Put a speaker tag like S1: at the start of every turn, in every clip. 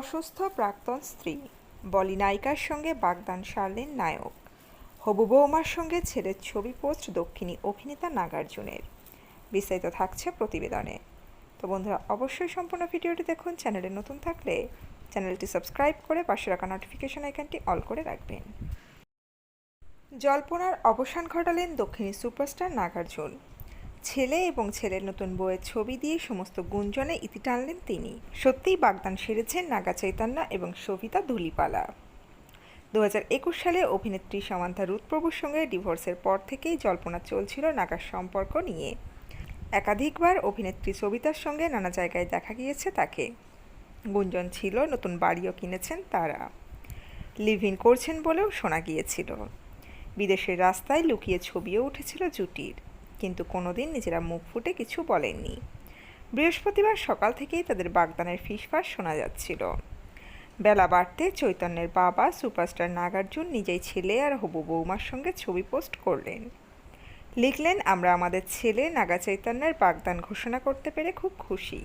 S1: অসুস্থ প্রাক্তন স্ত্রী বলি নায়িকার সঙ্গে বাগদান সারলেন নায়ক। হবু বৌমার সঙ্গে ছেলের ছবি পোস্ট দক্ষিণী অভিনেতা নাগার্জুনের। বিস্তারিত থাকছে প্রতিবেদনে। তো বন্ধুরা, অবশ্যই সম্পূর্ণ ভিডিওটি দেখুন, চ্যানেলে নতুন থাকলে চ্যানেলটি সাবস্ক্রাইব করে পাশে রাখা নোটিফিকেশন আইকনটি অল করে রাখবেন। জল্পনার অবসান ঘটালেন দক্ষিণী সুপারস্টার নাগার্জুন। ছেলে এবং ছেলের নতুন বইয়ের ছবি দিয়ে সমস্ত গুঞ্জনে ইতি টানলেন তিনি। সত্যিই বাগদান সেরেছেন নাগা চৈতন্য এবং সবিতা ধুলিপালা। দু একুশ সালে অভিনেত্রী সামান্থা রুৎপ্রভুর সঙ্গে ডিভোর্সের পর থেকেই জল্পনা চলছিল নাগার সম্পর্ক নিয়ে। একাধিকবার অভিনেত্রী সবিতার সঙ্গে নানা জায়গায় দেখা গিয়েছে তাকে। গুঞ্জন ছিল, নতুন বাড়িও কিনেছেন তারা। লিভ ইন করছেন বলেও শোনা গিয়েছিল। বিদেশের রাস্তায় লুকিয়ে ছবিও উঠেছিল জুটির। কিন্তু কোনোদিন নিজেরা মুখ ফুটে কিছু বলেননি। বৃহস্পতিবার সকাল থেকেই তাদের বাগদানের ফিসফাস শোনা যাচ্ছিল। বেলা বাড়তে চৈতন্যের বাবা সুপারস্টার নাগার্জুন নিজেই ছেলে আর হবু বৌমার সঙ্গে ছবি পোস্ট করলেন। লিখলেন, আমরা আমাদের ছেলে নাগা চৈতন্যের বাগদান ঘোষণা করতে পেরে খুব খুশি।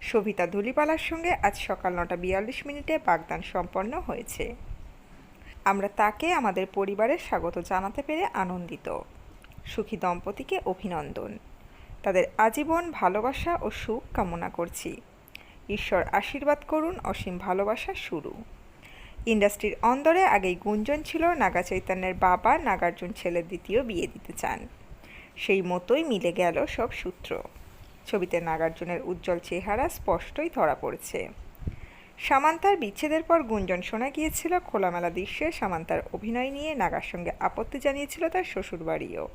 S1: সবিতা ধুলিপালার সঙ্গে আজ সকাল নটা বিয়াল্লিশ মিনিটে বাগদান সম্পন্ন হয়েছে। আমরা তাকে আমাদের পরিবারের স্বাগত জানাতে পেরে আনন্দিত। সুখী দম্পতিকে অভিনন্দন। তাদের আজীবন ভালোবাসা ও সুখ কামনা করছি। ঈশ্বর আশীর্বাদ করুন, অসীম ভালোবাসা শুরু। ইন্ডাস্ট্রির অন্দরে আগেই গুঞ্জন ছিল নাগা চৈতন্যের বাবা নাগার্জুন ছেলের দ্বিতীয় বিয়ে দিতে চান। সেই মতোই মিলে গেল সব সূত্র। ছবিতে নাগার্জুনের উজ্জ্বল চেহারা স্পষ্টই ধরা পড়েছে। সামান্তার বিচ্ছেদের পর গুঞ্জন শোনা গিয়েছিল, খোলামেলা দৃশ্যে সামান্তার অভিনয় নিয়ে নাগার সঙ্গে আপত্তি জানিয়েছিল তার শ্বশুরবাড়িও।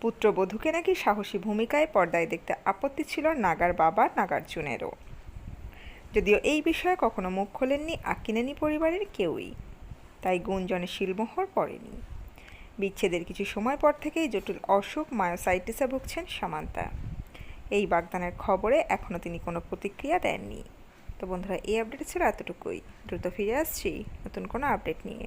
S1: পুত্রবধূকে নাকি সাহসী ভূমিকায় পর্দায় দেখতে আপত্তি ছিল নাগার বাবা নাগার্জুনেরও। যদিও এই বিষয়ে কখনো মুখ খোলেননি আকিনেনি পরিবারের কেউই। তাই গুঞ্জনে শিলমোহর পড়েনি। বিচ্ছেদের কিছু সময় পর থেকেই জটিল অসুখ মায়োসাইটিসে ভুগছেন সামান্তা। এই বাগদানের খবরে এখনও তিনি কোনো প্রতিক্রিয়া দেননি। তো বন্ধুরা, এই আপডেট ছিল এতটুকুই। দ্রুত ফিরে আসছি নতুন কোনো আপডেট নিয়ে।